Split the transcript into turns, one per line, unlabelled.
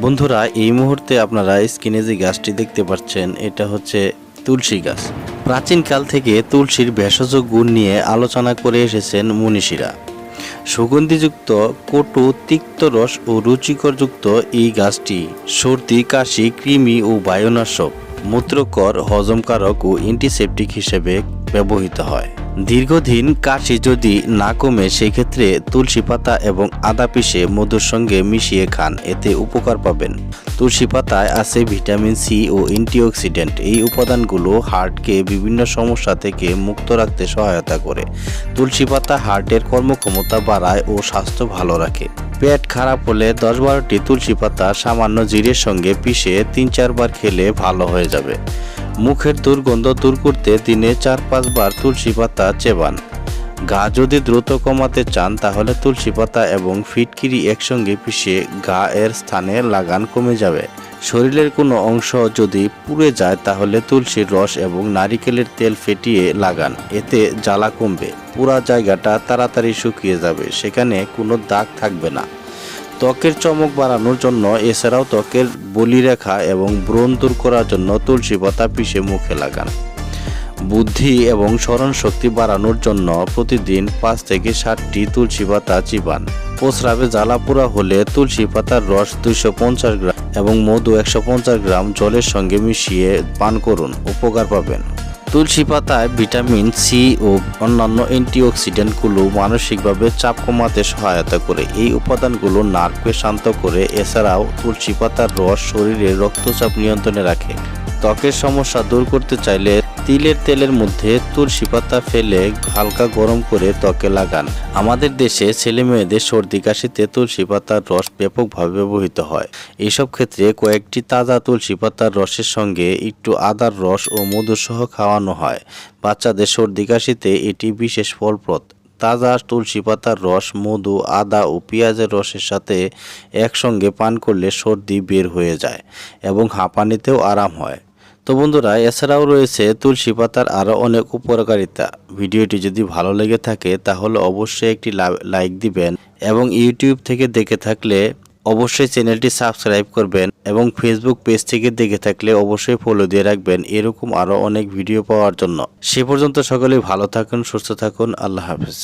বন্ধুরা, এই মুহূর্তে আপনারা স্ক্রিনে যে গাছটি দেখতে পাচ্ছেন, এটা হচ্ছে তুলসী গাছ। প্রাচীনকাল থেকে তুলসীর ভেষজ গুণ নিয়ে আলোচনা করে এসেছেন মনীষীরা। সুগন্ধিযুক্ত, কটু, তিক্ত রস ও রুচিকরযুক্ত এই গাছটি সর্দি, কাশি, কৃমি ও বায়ুনাশক, মূত্রকর, হজমকারক ও অ্যান্টিসেপটিক হিসেবে ব্যবহৃত হয়। দীর্ঘদিন কাশি যদি না কমে, সেক্ষেত্রে তুলসী পাতা এবং আদা পিষে মধুর সঙ্গে মিশিয়ে খান। এতে উপকার পাবেন। তুলসী পাতায় আছে ভিটামিন সি ও অ্যান্টিঅক্সিডেন্ট। এই উপাদানগুলো হার্টকে বিভিন্ন সমস্যা থেকে মুক্ত রাখতে সহায়তা করে। তুলসী পাতা হার্টের কর্মক্ষমতা বাড়ায় ও স্বাস্থ্য ভালো রাখে। পেট খারাপ হলে দশ বারোটি তুলসী পাতা সামান্য জিরের সঙ্গে পিষে তিন চারবার খেলে ভালো হয়ে যাবে। মুখের দুর্গন্ধ দূর করতে দিনে চার পাঁচবার তুলসী পাতা চেবান। গা যদি দ্রুত কমাতে চান, তাহলে তুলসী পাতা এবং ফিটকিরি একসঙ্গে পিষে গা এর স্থানে লাগান কমে যাবে। শরীরের কোনো অংশ যদি পুড়ে যায়, তাহলে তুলসীর রস এবং নারিকেলের তেল ফেটিয়ে লাগান। এতে জ্বালা কমবে। পুরা জায়গাটা তাড়াতাড়ি শুকিয়ে যাবে। সেখানে কোনো দাগ থাকবে না। ত্বকের চমক বাড়ানোর জন্য এছাড়াও ত্বকের বলিরেখা এবং ব্রণ দূর করার জন্য তুলসী পাতা পিষে মুখে লাগান। বুদ্ধি এবং স্মরণ শক্তি বাড়ানোর জন্য প্রতিদিন পাঁচ থেকে ষাটটি তুলসী পাতা চিবান। প্রস্রাবে জ্বালা পোড়া হলে তুলসী পাতার রস দুইশো পঞ্চাশ গ্রাম এবং মধু একশো পঞ্চাশ গ্রাম জলের সঙ্গে মিশিয়ে পান করুন। উপকার পাবেন। তুলসী পাতায় ভিটামিন সি ও অন্যান্য অ্যান্টিঅক্সিডেন্টগুলো মানসিকভাবে চাপ কমাতে সহায়তা করে। এই উপাদানগুলো নার্ভকে শান্ত করে, এছাড়াও তুলসী পাতার রস শরীরে রক্তচাপ নিয়ন্ত্রণে রাখে। ত্বকের সমস্যা দূর করতে চাইলে তিলের তেলের মধ্যে তুলসী পাতা ফেলে হালকা গরম করে ত্বকে লাগান। আমাদের দেশে ছেলে মেয়েদের সর্দি কাশিতে তুলসী পাতার রস ব্যাপকভাবে ব্যবহৃত হয়। এসব ক্ষেত্রে কয়েকটি তাজা তুলসী পাতার রসের সঙ্গে একটু আদার রস ও মধু সহ খাওয়ানো হয়। বাচ্চাদের সর্দি কাশিতে এটি বিশেষ ফলপ্রদ। তাজা তুলসী পাতার রস, মধু, আদা ও পেঁয়াজের রসের সাথে একসঙ্গে পান করলে সর্দি বের হয়ে যায় এবং হাঁপানিতেও আরাম হয়। তো বন্ধুরা, এছাড়াও রয়েছে তুলসী পাতার আরও অনেক উপকারিতা। ভিডিওটি যদি ভালো লেগে থাকে, তাহলে অবশ্যই একটি লাইক দিবেন এবং ইউটিউব থেকে দেখে থাকলে অবশ্যই চ্যানেলটি সাবস্ক্রাইব করবেন এবং ফেসবুক পেজ থেকে দেখে থাকলে অবশ্যই ফলো দিয়ে রাখবেন এরকম আরও অনেক ভিডিও পাওয়ার জন্য। সে পর্যন্ত সকলেই ভালো থাকুন, সুস্থ থাকুন, আল্লাহ হাফেজ।